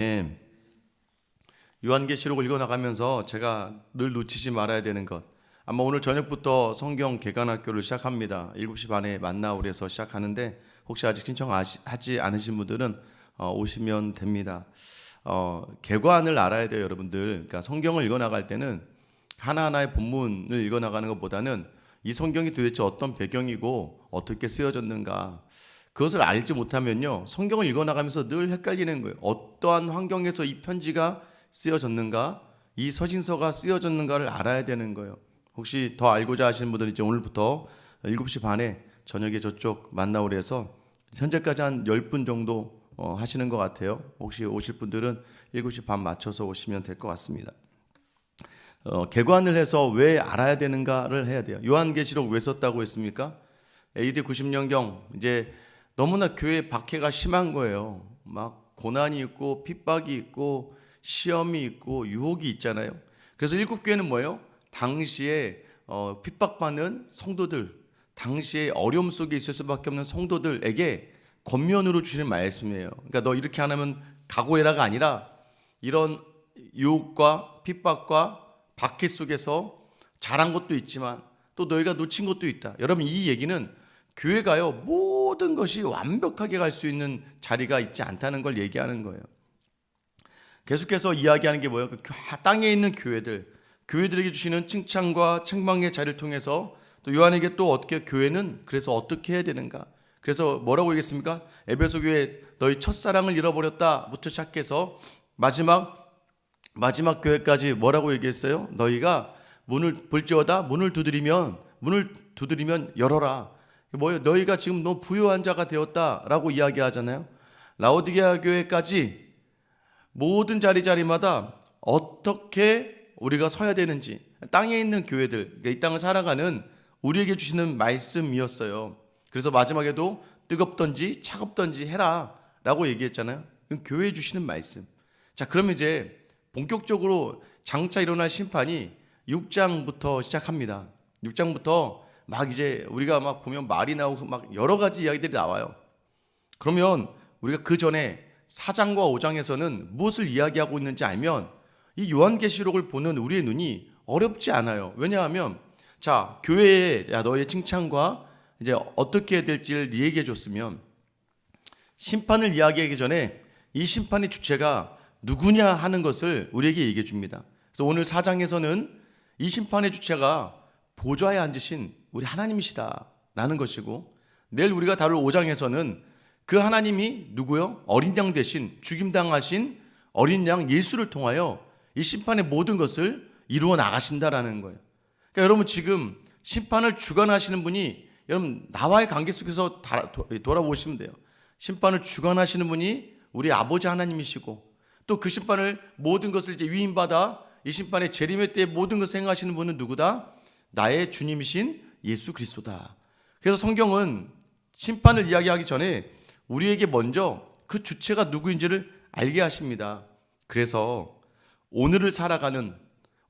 예. 요한계시록을 읽어 나가면서 제가 늘 놓치지 말아야 되는 것. 아마 오늘 저녁부터 성경 개관학교를 시작합니다. 7시 반에 만나오래서 시작하는데 혹시 아직 신청하지 않으신 분들은 어, 오시면 됩니다. 어, 개관을 알아야 돼요, 여러분들. 그러니까 성경을 읽어 나갈 때는 하나하나의 본문을 읽어 나가는 것보다는 이 성경이 도대체 어떤 배경이고 어떻게 쓰여졌는가 그것을 알지 못하면요 성경을 읽어나가면서 늘 헷갈리는 거예요. 어떠한 환경에서 이 편지가 쓰여졌는가, 이 서신서가 쓰여졌는가를 알아야 되는 거예요. 혹시 더 알고자 하시는 분들은 이제 오늘부터 7시 반에 저녁에 저쪽 만나오래서 현재까지 한 10분 정도 어, 하시는 것 같아요. 혹시 오실 분들은 7시 반 맞춰서 오시면 될 것 같습니다. 어, 개관을 해서 왜 알아야 되는가를 해야 돼요. 요한계시록 왜 썼다고 했습니까? AD 90년경 이제 너무나 교회 박해가 심한 거예요. 막 고난이 있고 핍박이 있고 시험이 있고 유혹이 있잖아요. 그래서 일곱 교회는 뭐예요? 당시에 어, 핍박받는 성도들, 당시에 어려움 속에 있을 수밖에 없는 성도들에게 권면으로 주시는 말씀이에요. 그러니까 너 이렇게 안 하면 각오해라가 아니라 이런 유혹과 핍박과 박해 속에서 잘한 것도 있지만 또 너희가 놓친 것도 있다. 여러분 이 얘기는 교회가요 모든 것이 완벽하게 갈 수 있는 자리가 있지 않다는 걸 얘기하는 거예요. 계속해서 이야기하는 게 뭐예요? 그 땅에 있는 교회들, 교회들에게 주시는 칭찬과 책망의 자리를 통해서 또 요한에게 또 어떻게 교회는 그래서 어떻게 해야 되는가? 그래서 뭐라고 얘기했습니까? 에베소 교회 너희 첫사랑을 잃어버렸다부터 시작해서 마지막 마지막 교회까지 뭐라고 얘기했어요? 너희가 문을 볼지어다 문을 두드리면 문을 두드리면 열어라. 뭐예요? 너희가 지금 너무 부유한 자가 되었다라고 이야기하잖아요. 라오디게아 교회까지 모든 자리 자리마다 어떻게 우리가 서야 되는지 땅에 있는 교회들 그러니까 이 땅을 살아가는 우리에게 주시는 말씀이었어요. 그래서 마지막에도 뜨겁던지 차갑던지 해라라고 얘기했잖아요. 교회에 주시는 말씀. 자, 그러면 이제 본격적으로 장차 일어날 심판이 6장부터 시작합니다. 6장부터 막 이제 우리가 막 보면 말이 나오고 막 여러 가지 이야기들이 나와요. 그러면 우리가 그 전에 4장과 5장에서는 무엇을 이야기하고 있는지 알면 이 요한계시록을 보는 우리의 눈이 어렵지 않아요. 왜냐하면 자, 교회에 야 너의 칭찬과 이제 어떻게 해야 될지를 얘기해 줬으면 심판을 이야기하기 전에 이 심판의 주체가 누구냐 하는 것을 우리에게 얘기해 줍니다. 그래서 오늘 4장에서는 이 심판의 주체가 보좌에 앉으신 우리 하나님이시다라는 것이고 내일 우리가 다룰 5장에서는 그 하나님이 누구요? 어린 양 대신 죽임당하신 어린 양 예수를 통하여 이 심판의 모든 것을 이루어 나가신다라는 거예요. 그러니까 여러분 지금 심판을 주관하시는 분이 여러분 나와의 관계 속에서 돌아보시면 돼요. 심판을 주관하시는 분이 우리 아버지 하나님이시고 또 그 심판을 모든 것을 이제 위임받아 이 심판의 재림의 때 모든 것을 행하시는 분은 누구다? 나의 주님이신 예수 그리스도다. 그래서 성경은 심판을 이야기하기 전에 우리에게 먼저 그 주체가 누구인지를 알게 하십니다. 그래서 오늘을 살아가는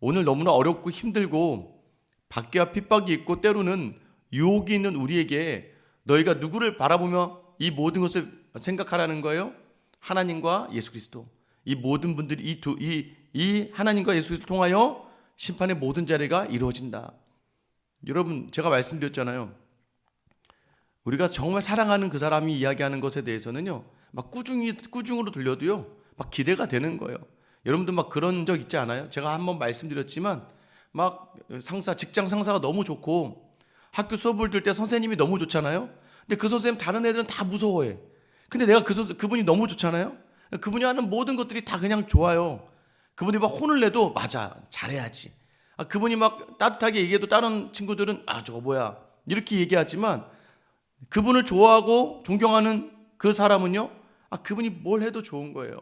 오늘 너무나 어렵고 힘들고 밖에와 핍박이 있고 때로는 유혹이 있는 우리에게 너희가 누구를 바라보며 이 모든 것을 생각하라는 거예요? 하나님과 예수 그리스도. 이 모든 분들이 이 두 이 이 하나님과 예수 그리스도를 통하여 심판의 모든 자리가 이루어진다. 여러분 제가 말씀드렸잖아요. 우리가 정말 사랑하는 그 사람이 이야기하는 것에 대해서는요. 막 꾸중이 꾸중으로 들려도요. 막 기대가 되는 거예요. 여러분들 막 그런 적 있지 않아요? 제가 한번 말씀드렸지만 막 상사 직장 상사가 너무 좋고 학교 수업을 들 때 선생님이 너무 좋잖아요. 근데 그 선생님 다른 애들은 다 무서워해. 근데 내가 그 선, 그분이 너무 좋잖아요. 그분이 하는 모든 것들이 다 그냥 좋아요. 그분이 막 혼을 내도 맞아 잘해야지. 아, 그분이 막 따뜻하게 얘기해도 다른 친구들은 아 저거 뭐야 이렇게 얘기하지만 그분을 좋아하고 존경하는 그 사람은요 아 그분이 뭘 해도 좋은 거예요.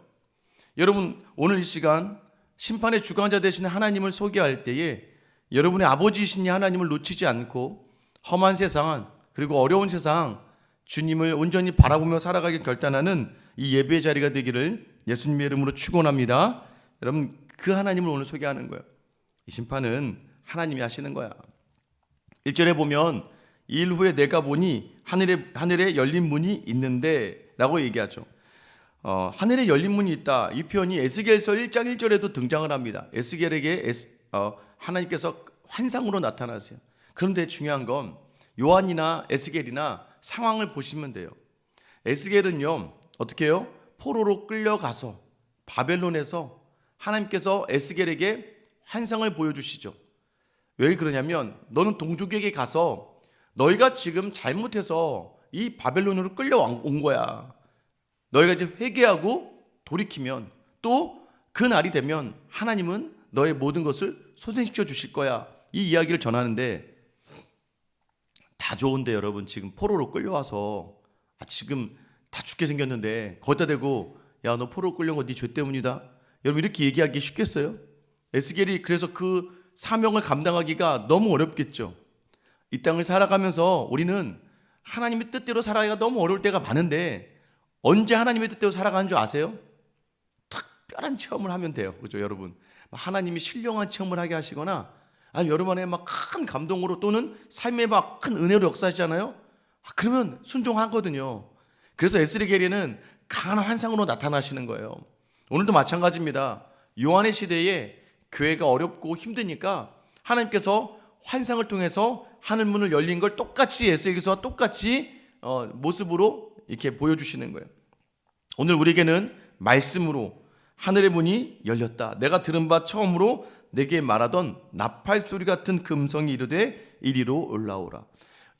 여러분 오늘 이 시간 심판의 주관자 되신 하나님을 소개할 때에 여러분의 아버지이신 이 하나님을 놓치지 않고 험한 세상 그리고 어려운 세상 주님을 온전히 바라보며 살아가길 결단하는 이 예배의 자리가 되기를 예수님의 이름으로 축원합니다. 여러분 그 하나님을 오늘 소개하는 거예요. 이 심판은 하나님이 하시는 거야. 1절에 보면 일 후에 내가 보니 하늘에 하늘에 열린 문이 있는데라고 얘기하죠. 어, 하늘에 열린 문이 있다. 이 표현이 에스겔서 1장 1절에도 등장을 합니다. 에스겔에게 에스, 어, 하나님께서 환상으로 나타나세요. 그런데 중요한 건 요한이나 에스겔이나 상황을 보시면 돼요. 에스겔은요 어떻게 해요? 포로로 끌려가서 바벨론에서 하나님께서 에스겔에게 환상을 보여주시죠. 왜 그러냐면 너는 동족에게 가서 너희가 지금 잘못해서 이 바벨론으로 끌려온 거야. 너희가 이제 회개하고 돌이키면 또 그 날이 되면 하나님은 너의 모든 것을 소생시켜 주실 거야. 이 이야기를 전하는데 다 좋은데 여러분 지금 포로로 끌려와서 아, 지금 다 죽게 생겼는데 거기다 대고 야 너 포로 끌려온 거 네 죄 때문이다. 여러분 이렇게 얘기하기 쉽겠어요? 에스겔이 그래서 그 사명을 감당하기가 너무 어렵겠죠. 이 땅을 살아가면서 우리는 하나님의 뜻대로 살아가기가 너무 어려울 때가 많은데 언제 하나님의 뜻대로 살아가는 줄 아세요? 특별한 체험을 하면 돼요. 그죠, 여러분? 하나님이 신령한 체험을 하게 하시거나 아, 여러분 안에 막 큰 감동으로 또는 삶에 막 큰 은혜로 역사하시잖아요. 아, 그러면 순종하거든요. 그래서 에스리겔에는 강한 환상으로 나타나시는 거예요. 오늘도 마찬가지입니다. 요한의 시대에 교회가 어렵고 힘드니까 하나님께서 환상을 통해서 하늘 문을 열린 걸 똑같이 에스겔서와 똑같이 어, 모습으로 이렇게 보여주시는 거예요. 오늘 우리에게는 말씀으로 하늘의 문이 열렸다. 내가 들은 바 처음으로 내게 말하던 나팔 소리 같은 금성이 이르되 이리로 올라오라.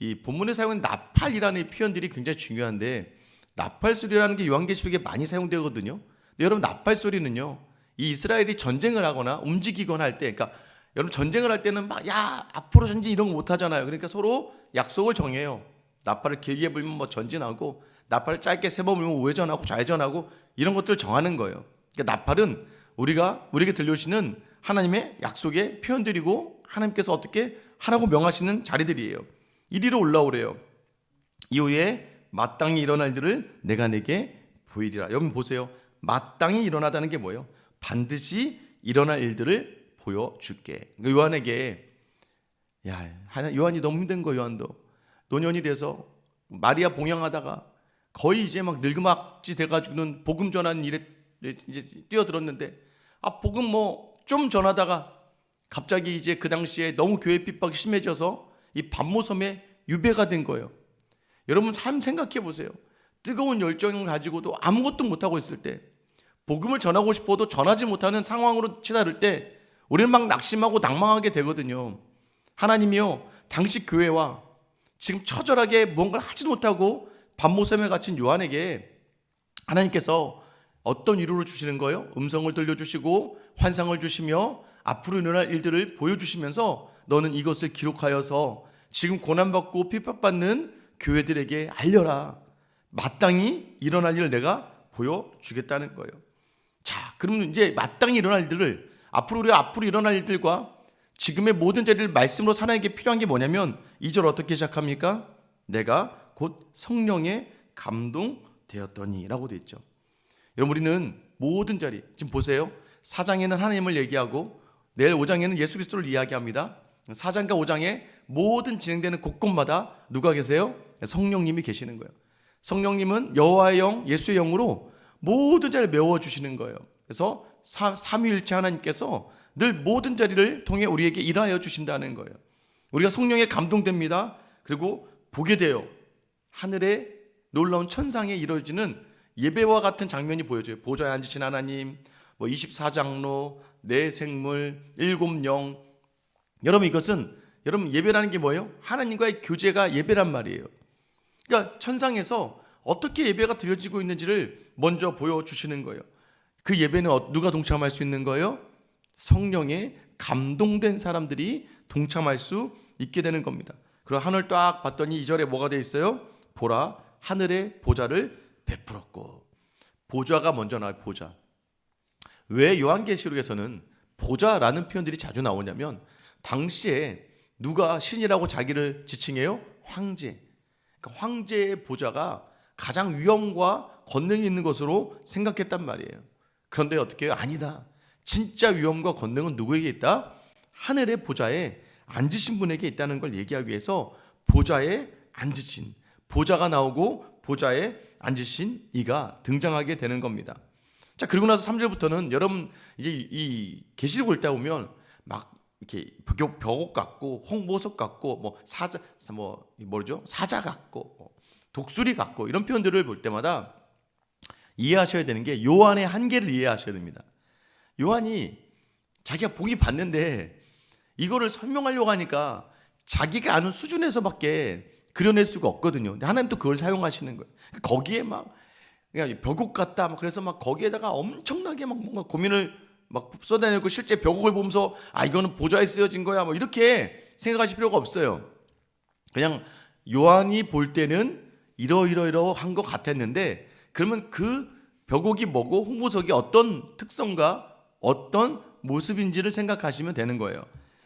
이 본문에 사용한 나팔이라는 표현들이 굉장히 중요한데 나팔 소리라는 게 요한계시록에 많이 사용되거든요. 근데 여러분 나팔 소리는요. 이 이스라엘이 전쟁을 하거나 움직이거나 할 때, 그러니까 여러분 전쟁을 할 때는 막 야 앞으로 전진 이런 거 못 하잖아요. 그러니까 서로 약속을 정해요. 나팔을 길게 불면 뭐 전진하고 나팔을 짧게 세 번 불면 우회전하고 좌회전하고 이런 것들을 정하는 거예요. 그러니까 나팔은 우리가 우리에게 들려주시는 하나님의 약속의 표현들이고 하나님께서 어떻게 하라고 명하시는 자리들이에요. 이리로 올라오래요. 이후에 마땅히 일어날 일들을 내가 내게 보이리라. 여러분 보세요. 마땅히 일어나다는 게 뭐예요? 반드시 일어날 일들을 보여줄게. 그러니까 요한에게 야, 요한이 너무 힘든 거 요한도 노년이 돼서 마리아 봉양하다가 거의 이제 막 늙음악지 돼가지고는 복음 전하는 일에 이제 뛰어들었는데 아 복음 뭐 좀 전하다가 갑자기 이제 그 당시에 너무 교회 핍박이 심해져서 이 반모섬에 유배가 된 거예요. 여러분 삶 생각해 보세요. 뜨거운 열정을 가지고도 아무것도 못 하고 있을 때 복음을 전하고 싶어도 전하지 못하는 상황으로 치달을 때 우리는 막 낙심하고 낭망하게 되거든요. 하나님이요 당시 교회와 지금 처절하게 뭔가를 하지 못하고 반모섬에 갇힌 요한에게 하나님께서 어떤 위로를 주시는 거예요? 음성을 들려주시고 환상을 주시며 앞으로 일어날 일들을 보여주시면서 너는 이것을 기록하여서 지금 고난받고 핍박받는 교회들에게 알려라. 마땅히 일어날 일을 내가 보여주겠다는 거예요. 자, 그러면 이제 마땅히 일어날 일들을 앞으로 우리가 앞으로 일어날 일들과 지금의 모든 자리를 말씀으로 사나에게 필요한 게 뭐냐면 이 절 어떻게 시작합니까? 내가 곧 성령의 감동되었더니라고 돼 있죠. 여러분 우리는 모든 자리 지금 보세요. 4장에는 하나님을 얘기하고 내일 5장에는 예수 그리스도를 이야기합니다. 4장과 5장에 모든 진행되는 곳곳마다 누가 계세요? 성령님이 계시는 거예요. 성령님은 여호와의 영, 예수의 영으로 모든 자리를 메워 주시는 거예요. 그래서 삼- 삼위일체 하나님께서 늘 모든 자리를 통해 우리에게 일하여 주신다는 거예요. 우리가 성령에 감동됩니다. 그리고 보게 돼요. 하늘에 놀라운 천상에 이루어지는 예배와 같은 장면이 보여져요. 보좌에 앉으신 하나님, 뭐 24장로, 내 생물, 일곱 영. 여러분 이것은 여러분 예배라는 게 뭐예요? 하나님과의 교제가 예배란 말이에요. 그러니까 천상에서 어떻게 예배가 드려지고 있는지를 먼저 보여주시는 거예요. 그 예배는 어- 누가 동참할 수 있는 거예요? 성령에 감동된 사람들이 동참할 수 있게 되는 겁니다. 그리고 하늘 딱 봤더니 이절에 뭐가 돼 있어요? 보라 하늘의 보좌를 베풀었고 보좌가 먼저 나와요. 보좌. 왜 요한계시록에서는 보좌라는 표현들이 자주 나오냐면 당시에 누가 신이라고 자기를 지칭해요? 황제. 그러니까 황제의 보좌가 가장 위엄과 권능이 있는 것으로 생각했단 말이에요. 그런데 어떻게? 아니다. 진짜 위엄과 권능은 누구에게 있다? 하늘의 보좌에 앉으신 분에게 있다는 걸 얘기하기 위해서 보좌에 앉으신 보좌가 나오고 보좌에 앉으신 이가 등장하게 되는 겁니다. 자 그리고 나서 3절부터는 여러분 이제 이 계시록 읽다 보면 막 이렇게 벽, 벽옥 같고 홍보석 같고 뭐 사자 뭐 뭐죠 사자 같고 뭐 독수리 같고 이런 표현들을 볼 때마다 이해하셔야 되는 게 요한의 한계를 이해하셔야 됩니다. 요한이 자기가 보기 봤는데 이거를 설명하려고 하니까 자기가 아는 수준에서밖에 그려낼 수가 없거든요. 하나님 또 그걸 사용하시는 거예요. 거기에 막 그냥 벽옥 같다. 막 그래서 막 거기에다가 엄청나게 막 뭔가 고민을 막 쏟아내고 실제 벽옥을 보면서 아 이거는 보좌에 쓰여진 거야. 뭐 이렇게 생각하실 필요가 없어요. 그냥 요한이 볼 때는 이러이러이러한 것 같았는데 그러면 그 벽옥이 뭐고 홍보석이 어떤 특성과 어떤 모습인지를 생각하시면 되는 거예요.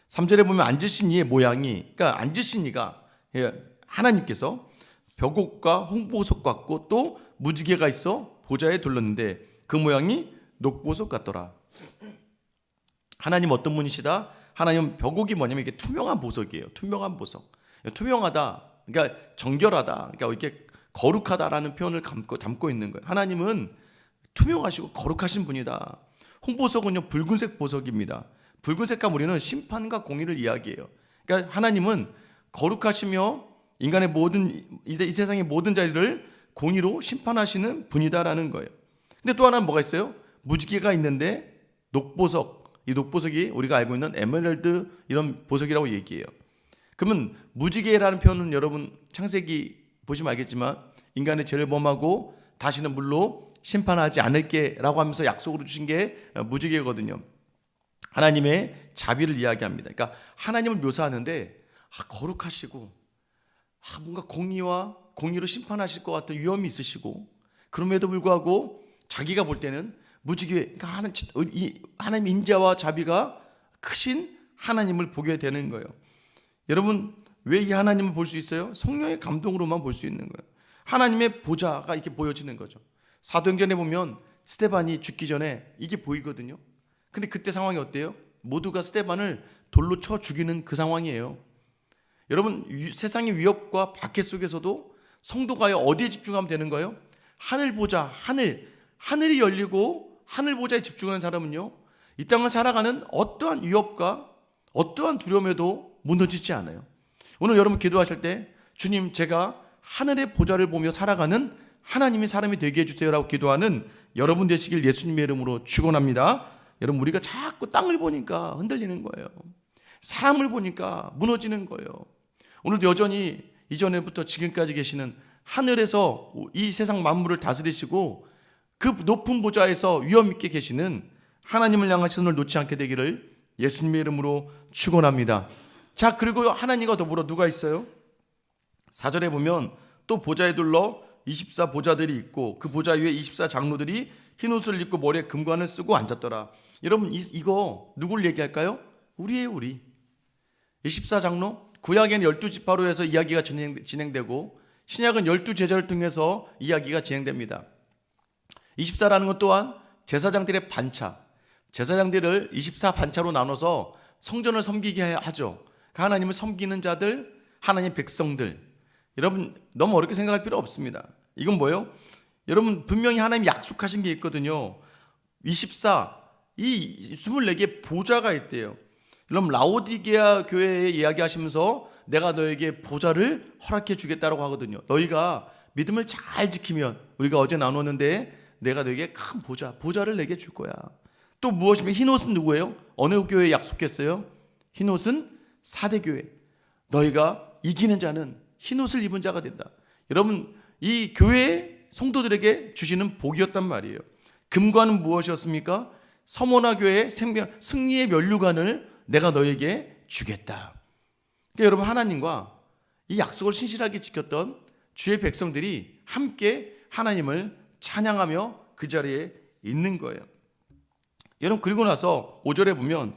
3절에 보면 앉으신 이의 모양이 그러니까 앉으신 이가 예, 하나님께서 벽옥과 홍보석 같고 또 무지개가 있어 보좌에 둘렀는데 그 모양이 녹보석 같더라. 하나님 어떤 분이시다? 하나님 벽옥이 뭐냐면 이게 투명한 보석이에요. 투명한 보석. 투명하다. 그러니까 정결하다. 그러니까 이렇게 거룩하다라는 표현을 담고 담고 있는 거예요. 하나님은 투명하시고 거룩하신 분이다. 홍보석은요 붉은색 보석입니다. 붉은색과 우리는 심판과 공의를 이야기해요. 그러니까 하나님은 거룩하시며 인간의 모든 이 세상의 모든 자리를 공의로 심판하시는 분이다라는 거예요. 근데 또 하나는 뭐가 있어요? 무지개가 있는데 녹보석 이 녹보석이 우리가 알고 있는 에메랄드 이런 보석이라고 얘기해요. 그러면 무지개라는 표현은 여러분 창세기 보시면 알겠지만 인간의 죄를 범하고 다시는 물로 심판하지 않을게라고 하면서 약속으로 주신 게 무지개거든요. 하나님의 자비를 이야기합니다. 그러니까 하나님을 묘사하는데 아, 거룩하시고 아, 뭔가 공의와 공의로 심판하실 것 같은 위험이 있으시고 그럼에도 불구하고 자기가 볼 때는 무지개 그러니까 하나님, 이 하나님 인자와 자비가 크신 하나님을 보게 되는 거예요. 여러분 왜 이 하나님을 볼 수 있어요? 성령의 감동으로만 볼 수 있는 거예요. 하나님의 보좌가 이렇게 보여지는 거죠. 사도행전에 보면 스테반이 죽기 전에 이게 보이거든요. 근데 그때 상황이 어때요? 모두가 스테반을 돌로 쳐 죽이는 그 상황이에요. 여러분 위, 세상의 위협과 박해 속에서도 성도가 어디에 집중하면 되는 거예요? 하늘 보자, 하늘, 하늘이 열리고 하늘 보자에 집중하는 사람은요, 이 땅을 살아가는 어떠한 위협과 어떠한 두려움에도 무너지지 않아요. 오늘 여러분 기도하실 때 주님 제가 하늘의 보좌를 보며 살아가는 하나님의 사람이 되게 해주세요라고 기도하는 여러분 되시길 예수님의 이름으로 축원합니다. 여러분 우리가 자꾸 땅을 보니까 흔들리는 거예요. 사람을 보니까 무너지는 거예요. 오늘도 여전히 이전에부터 지금까지 계시는 하늘에서 이 세상 만물을 다스리시고 그 높은 보좌에서 위험 있게 계시는 하나님을 향하신 손을 놓지 않게 되기를 예수님의 이름으로 축원합니다. 자, 그리고 하나님과 더불어 누가 있어요? 사절에 보면 또 보좌에 둘러 24 보좌들이 있고 그 보좌 위에 24 장로들이 흰 옷을 입고 머리에 금관을 쓰고 앉았더라. 여러분 이, 이거 누굴 얘기할까요? 우리의 우리. 24 장로 구약에는 12 지파로 해서 이야기가 진행, 진행되고 신약은 12 제자를 통해서 이야기가 진행됩니다. 24라는 것 또한 제사장들의 반차, 제사장들을 24 반차로 나눠서 성전을 섬기게 하죠. 그 하나님을 섬기는 자들, 하나님 백성들. 여러분 너무 어렵게 생각할 필요 없습니다. 이건 뭐예요? 여러분 분명히 하나님 약속하신 게 있거든요. 24, 이 24개 보좌가 있대요. 여러분 라오디게아 교회에 이야기하시면서 내가 너에게 보좌를 허락해 주겠다라고 하거든요. 너희가 믿음을 잘 지키면 우리가 어제 나눴는데 내가 너에게 큰 보좌, 보좌를 내게 줄 거야. 또 무엇이면 흰옷은 누구예요? 어느 교회에 약속했어요? 흰옷은 사대 교회. 너희가 이기는 자는 흰 옷을 입은 자가 된다. 여러분 이 교회 성도들에게 주시는 복이었단 말이에요. 금관은 무엇이었습니까? 서모나 교회의 생명 승리의 면류관을 내가 너에게 주겠다. 그러니까 여러분 하나님과 이 약속을 신실하게 지켰던 주의 백성들이 함께 하나님을 찬양하며 그 자리에 있는 거예요. 여러분 그리고 나서 5절에 보면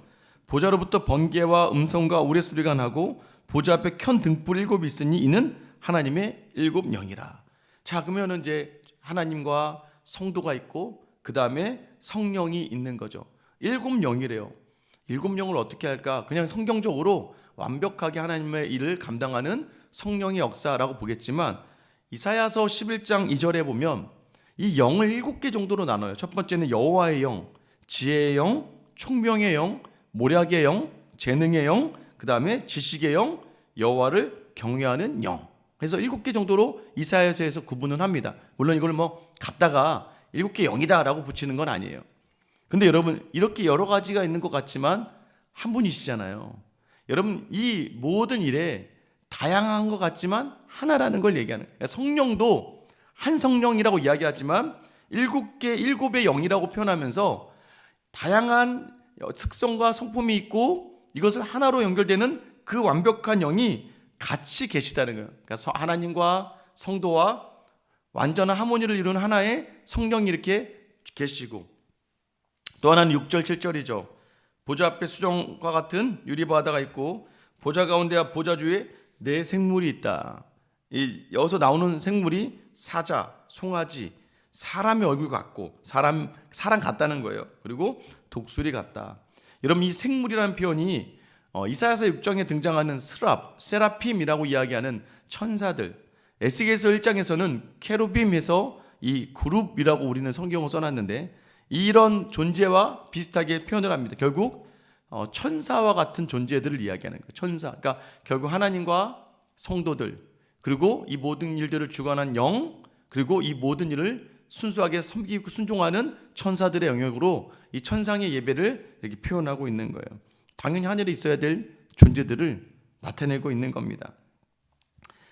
보좌로부터 번개와 음성과 우레소리가 나고 보좌 앞에 켠 등불 일곱이 있으니 이는 하나님의 일곱 영이라. 자 그러면 이제 하나님과 성도가 있고 그 다음에 성령이 있는 거죠. 일곱 영이래요. 일곱 영을 어떻게 할까? 그냥 성경적으로 완벽하게 하나님의 일을 감당하는 성령의 역사라고 보겠지만 이사야서 11장 2절에 보면 이 영을 일곱 개 정도로 나눠요. 첫 번째는 여호와의 영, 지혜의 영, 총명의 영, 모략의 영, 재능의 영, 그 다음에 지식의 영, 여호와를 경외하는 영. 그래서 일곱 개 정도로 이사야서에서 구분을 합니다. 물론 이걸 뭐 갖다가 일곱 개 영이다라고 붙이는 건 아니에요. 근데 여러분 이렇게 여러 가지가 있는 것 같지만 한 분이시잖아요. 여러분 이 모든 일에 다양한 것 같지만 하나라는 걸 얘기하는 거예요. 성령도 한 성령이라고 이야기하지만 일곱 개 일곱의 영이라고 표현하면서 다양한 특성과 성품이 있고 이것을 하나로 연결되는 그 완벽한 영이 같이 계시다는 거예요. 그러니까 서- 하나님과 성도와 완전한 하모니를 이루는 하나의 성령이 이렇게 계시고 또 하나는 6절 7절이죠. 보좌 앞에 수정과 같은 유리바다가 있고 보좌 가운데와 보좌 주에 네 생물이 있다. 이 여기서 나오는 생물이 사자, 송아지, 사람의 얼굴 같고 사람 사람 같다는 거예요. 그리고 독수리 같다. 여러분 이 생물이라는 표현이 어, 이사야서 6장에 등장하는 스랍, 세라핌이라고 이야기하는 천사들. 에스겔서 1장에서는 케루빔에서 이 그룹이라고 우리는 성경을 써놨는데 이런 존재와 비슷하게 표현을 합니다. 결국 어, 천사와 같은 존재들을 이야기하는 거예요. 천사. 그러니까 결국 하나님과 성도들 그리고 이 모든 일들을 주관한 영 그리고 이 모든 일을 순수하게 섬기고 순종하는 천사들의 영역으로 이 천상의 예배를 이렇게 표현하고 있는 거예요. 당연히 하늘에 있어야 될 존재들을 나타내고 있는 겁니다.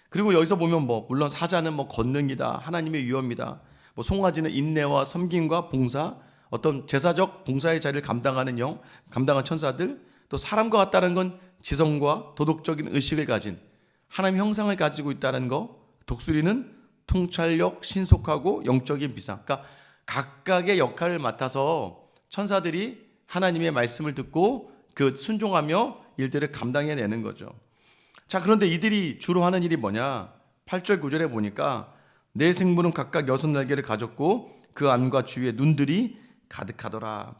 그리고 여기서 보면 뭐 물론 사자는 뭐 권능이다 하나님의 위엄이다 뭐 송아지는 인내와 섬김과 봉사 어떤 제사적 봉사의 자리를 감당하는 영 감당한 천사들 또 사람과 같다는 건 지성과 도덕적인 의식을 가진 하나님 형상을 가지고 있다는 거 독수리는 통찰력 신속하고 영적인 비상 그러니까 각각의 역할을 맡아서 천사들이 하나님의 말씀을 듣고 그 순종하며 일들을 감당해 내는 거죠. 자, 그런데 이들이 주로 하는 일이 뭐냐? 8절 9절에 보니까 네 생물은 각각 여섯 날개를 가졌고 그 안과 주위에 눈들이 가득하더라.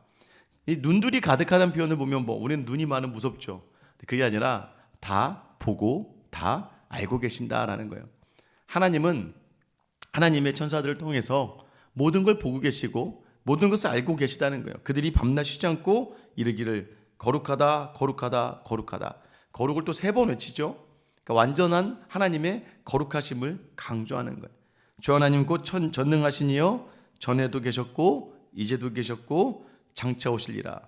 이 눈들이 가득하다는 표현을 보면 뭐 우리는 눈이 많은 무섭죠. 그게 아니라 다 보고 다 알고 계신다라는 거예요. 하나님은 하나님의 천사들을 통해서 모든 걸 보고 계시고 모든 것을 알고 계시다는 거예요. 그들이 밤낮 쉬지 않고 이르기를 거룩하다, 거룩하다, 거룩하다. 거룩을 또 세 번 외치죠. 그러니까 완전한 하나님의 거룩하심을 강조하는 거예요. 주 하나님 곧 천, 전능하시니요 전에도 계셨고 이제도 계셨고 장차 오실리라.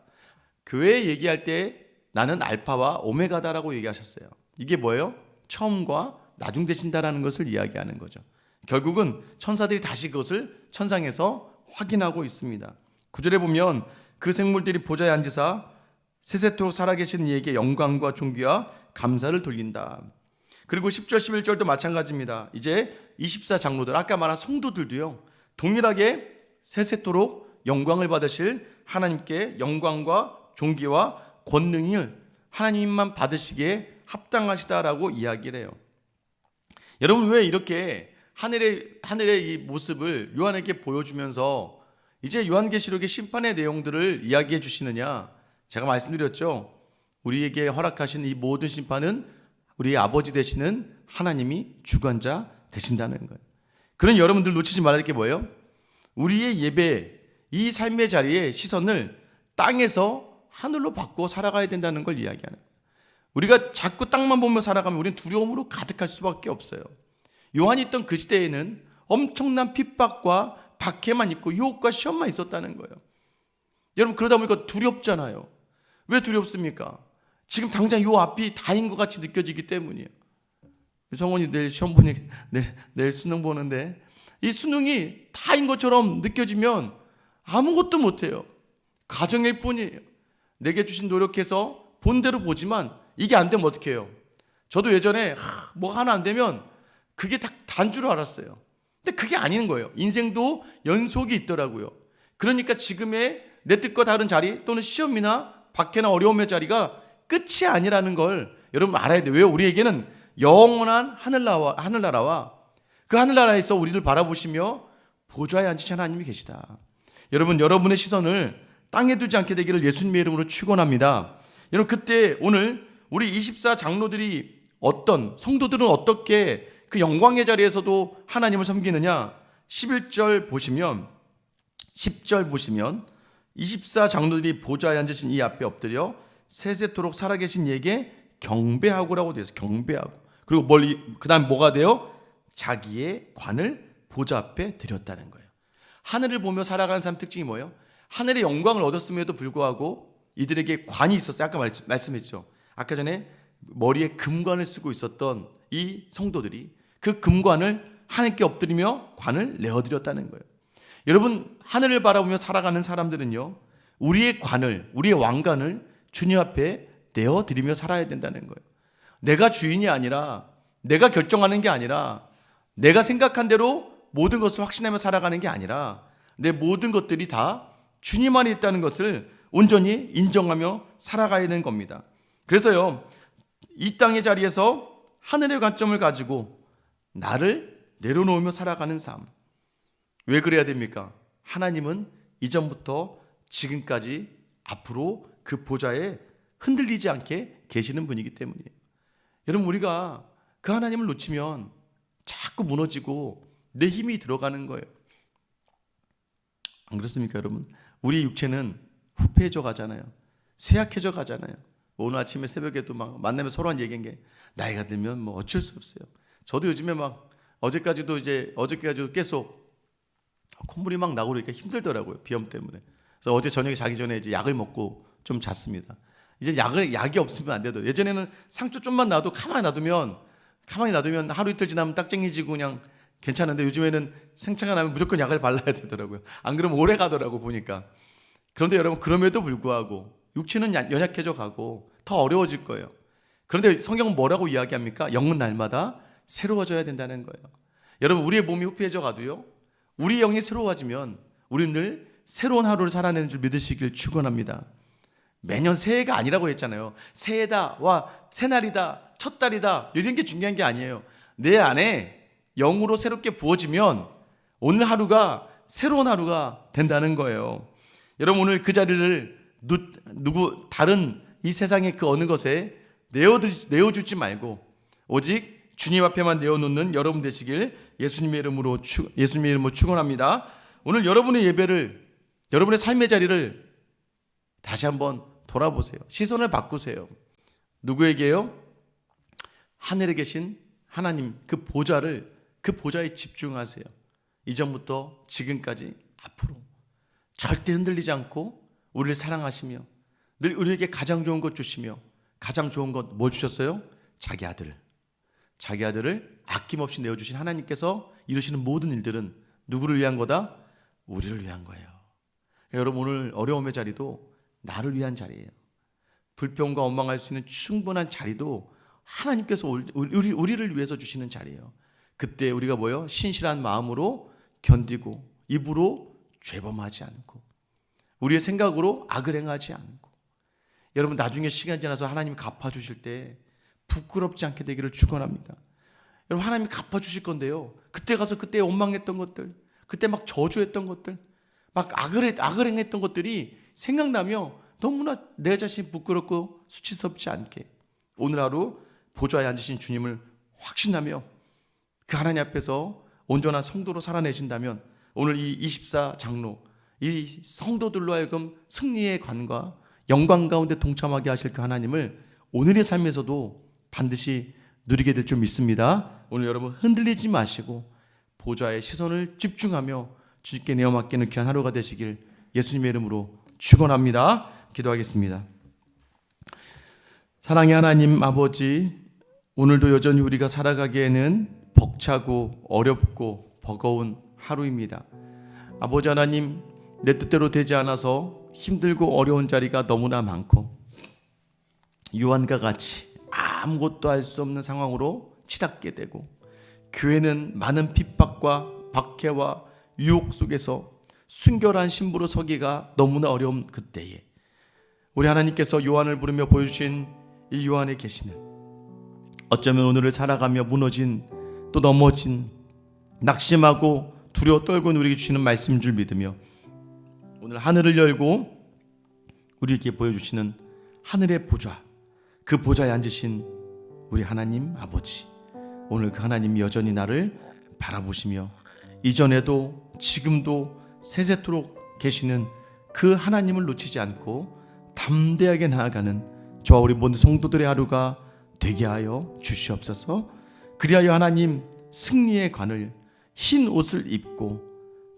교회 얘기할 때 나는 알파와 오메가다라고 얘기하셨어요. 이게 뭐예요? 처음과 나중 되신다라는 것을 이야기하는 거죠. 결국은 천사들이 다시 그것을 천상에서 확인하고 있습니다. 구절에 보면 그 생물들이 보좌에 앉으사 세세토록 살아계신 이에게 영광과 존귀와 감사를 돌린다. 그리고 10절 11절도 마찬가지입니다. 이제 24장로들 아까 말한 성도들도요. 동일하게 세세토록 영광을 받으실 하나님께 영광과 존귀와 권능을 하나님만 받으시기에 합당하시다라고 이야기를 해요. 여러분 왜 이렇게 하늘의 하늘의 이 모습을 요한에게 보여주면서 이제 요한계시록의 심판의 내용들을 이야기해 주시느냐? 제가 말씀드렸죠. 우리에게 허락하신 이 모든 심판은 우리 아버지 되시는 하나님이 주관자 되신다는 거예요. 그런 여러분들 놓치지 말아야 될 게 뭐예요? 우리의 예배, 이 삶의 자리에 시선을 땅에서 하늘로 바꿔 살아가야 된다는 걸 이야기하는 거예요. 우리가 자꾸 땅만 보며 살아가면 우리는 두려움으로 가득할 수밖에 없어요. 요한이 있던 그 시대에는 엄청난 핍박과 박해만 있고 유혹과 시험만 있었다는 거예요. 여러분 그러다 보니까 두렵잖아요. 왜 두렵습니까? 지금 당장 요 앞이 다인 것 같이 느껴지기 때문이에요. 성원이 내일 시험 보니 내일, 내일 수능 보는데 이 수능이 다인 것처럼 느껴지면 아무것도 못해요. 가정일 뿐이에요. 내게 주신 노력해서 본대로 보지만 이게 안 되면 어떻게 해요? 저도 예전에 하, 뭐 하나 안 되면 그게 다 단 줄 알았어요. 근데 그게 아닌 거예요. 인생도 연속이 있더라고요. 그러니까 지금의 내 뜻과 다른 자리 또는 시험이나 박해나 어려움의 자리가 끝이 아니라는 걸 여러분 알아야 돼요. 왜 우리에게는 영원한 하늘나라와, 하늘나라와 그 하늘나라에서 우리를 바라보시며 보좌에 앉으신 하나님이 계시다. 여러분, 여러분의 시선을 땅에 두지 않게 되기를 예수님의 이름으로 축원합니다. 여러분, 그때 오늘 우리 24 장로들이 어떤 성도들은 어떻게 그그 영광의 자리에서도 하나님을 섬기느냐? 11절 보시면 10절 보시면 24 장로들이 보좌에 앉으신 이 앞에 엎드려 세세토록 살아계신 이에게 경배하고라고 되어 있어요. 경배하고. 그리고 멀리 그다음 뭐가 돼요? 자기의 관을 보좌 앞에 드렸다는 거예요. 하늘을 보며 살아가는 사람 특징이 뭐예요? 하늘의 영광을 얻었음에도 불구하고 이들에게 관이 있었어요. 아까 말, 말씀했죠. 아까 전에 머리에 금관을 쓰고 있었던 이 성도들이 그 금관을 하나님께 엎드리며 관을 내어드렸다는 거예요. 여러분 하늘을 바라보며 살아가는 사람들은요 우리의 관을 우리의 왕관을 주님 앞에 내어드리며 살아야 된다는 거예요. 내가 주인이 아니라 내가 결정하는 게 아니라 내가 생각한 대로 모든 것을 확신하며 살아가는 게 아니라 내 모든 것들이 다 주님 안에 있다는 것을 온전히 인정하며 살아가야 되는 겁니다. 그래서요 이 땅의 자리에서 하늘의 관점을 가지고 나를 내려놓으며 살아가는 삶. 왜 그래야 됩니까? 하나님은 이전부터 지금까지 앞으로 그 보좌에 흔들리지 않게 계시는 분이기 때문이에요. 여러분 우리가 그 하나님을 놓치면 자꾸 무너지고 내 힘이 들어가는 거예요. 안 그렇습니까, 여러분? 우리 육체는 후패해져 가잖아요. 쇠약해져 가잖아요. 오늘 아침에 새벽에도 막 만나면 서로 한 얘기한 게 나이가 들면 뭐 어쩔 수 없어요. 저도 요즘에 막 어제까지도 이제 어저께까지도 계속 콧물이 막 나고 그러니까 힘들더라고요. 비염 때문에. 그래서 어제 저녁에 자기 전에 이제 약을 먹고 좀 잤습니다. 이제 약을 약이 없으면 안 되더. 예전에는 상처 좀만 나도 가만히 놔두면 가만히 놔두면 하루 이틀 지나면 딱쟁이지고 그냥 괜찮은데 요즘에는 생차가 나면 무조건 약을 발라야 되더라고요. 안 그러면 오래 가더라고 보니까. 그런데 여러분 그럼에도 불구하고 육체는 야- 연약해져 가고 더 어려워질 거예요. 그런데 성경은 뭐라고 이야기합니까? 영은 날마다 새로워져야 된다는 거예요. 여러분 우리의 몸이 후피해져 가도요. 우리 영이 새로워지면 우리는 늘 새로운 하루를 살아내는 줄 믿으시길 축원합니다. 매년 새해가 아니라고 했잖아요. 새해다, 와 새날이다, 첫 달이다 이런 게 중요한 게 아니에요. 내 안에 영으로 새롭게 부어지면 오늘 하루가 새로운 하루가 된다는 거예요. 여러분 오늘 그 자리를 누, 누구 다른 이 세상의 그 어느 것에 내어주, 내어주지 말고 오직 주님 앞에만 내어놓는 여러분 되시길 예수님의 이름으로 축, 예수님의 이름으로 축원합니다. 오늘 여러분의 예배를 여러분의 삶의 자리를 다시 한번 돌아보세요. 시선을 바꾸세요. 누구에게요? 하늘에 계신 하나님 그 보좌를 그 보좌에 집중하세요. 이전부터 지금까지 앞으로 절대 흔들리지 않고 우리를 사랑하시며 늘 우리에게 가장 좋은 것 주시며 가장 좋은 것 뭘 주셨어요? 자기 아들. 자기 아들을 아낌없이 내어주신 하나님께서 이루시는 모든 일들은 누구를 위한 거다? 우리를 위한 거예요. 그러니까 여러분 오늘 어려움의 자리도 나를 위한 자리예요. 불평과 원망할 수 있는 충분한 자리도 하나님께서 우리, 우리- 우리를 위해서 주시는 자리예요. 그때 우리가 뭐요? 신실한 마음으로 견디고 입으로 죄범하지 않고 우리의 생각으로 악을 행하지 않고 여러분 나중에 시간 지나서 하나님이 갚아 주실 때 부끄럽지 않게 되기를 축원합니다. 여러분 하나님이 갚아 주실 건데요. 그때 가서 그때 원망했던 것들, 그때 막 저주했던 것들, 막 악을 했- 악을 행했던 것들이 생각나며 너무나 내 자신 부끄럽고 수치스럽지 않게 오늘 하루 보좌에 앉으신 주님을 확신하며 그 하나님 앞에서 온전한 성도로 살아내신다면 오늘 이 24 장로 이 성도들로 하여금 승리의 관과 영광 가운데 동참하게 하실 그 하나님을 오늘의 삶에서도 반드시 누리게 될 줄 믿습니다. 오늘 여러분 흔들리지 마시고 보좌에 시선을 집중하며 주님께 내어 맡기는 귀한 하루가 되시길 예수님의 이름으로 축원합니다. 기도하겠습니다. 사랑의 하나님 아버지 오늘도 여전히 우리가 살아가기에는 벅차고 어렵고 버거운 하루입니다. 아버지 하나님 내 뜻대로 되지 않아서 힘들고 어려운 자리가 너무나 많고 요한과 같이 아무것도 할 수 없는 상황으로 치닫게 되고 교회는 많은 핍박과 박해와 유혹 속에서 순결한 신부로 서기가 너무나 어려운 그때에 우리 하나님께서 요한을 부르며 보여주신 이 요한의 계시는 어쩌면 오늘을 살아가며 무너진 또 넘어진 낙심하고 두려워 떨고 우리에게 주시는 말씀인 줄 믿으며 오늘 하늘을 열고 우리에게 보여주시는 하늘의 보좌 그 보좌에 앉으신 우리 하나님 아버지 오늘 그 하나님이 여전히 나를 바라보시며 이전에도 지금도 세세토록 계시는 그 하나님을 놓치지 않고 담대하게 나아가는 저와 우리 모든 성도들의 하루가 되게 하여 주시옵소서. 그리하여 하나님 승리의 관을 흰 옷을 입고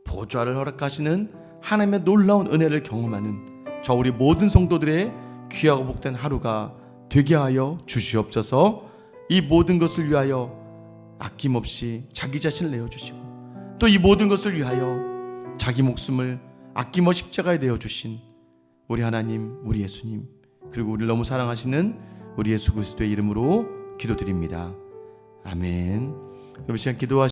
보좌를 허락하시는 하나님의 놀라운 은혜를 경험하는 저 우리 모든 성도들의 귀하고 복된 하루가 되게 하여 주시옵소서. 이 모든 것을 위하여 아낌없이 자기 자신을 내어 주시고 또 이 모든 것을 위하여 자기 목숨을 아낌없이 십자가에 내어 주신 우리 하나님, 우리 예수님, 그리고 우리를 너무 사랑하시는 우리 예수 그리스도의 이름으로 기도드립니다. 아멘. 이 시간 기도하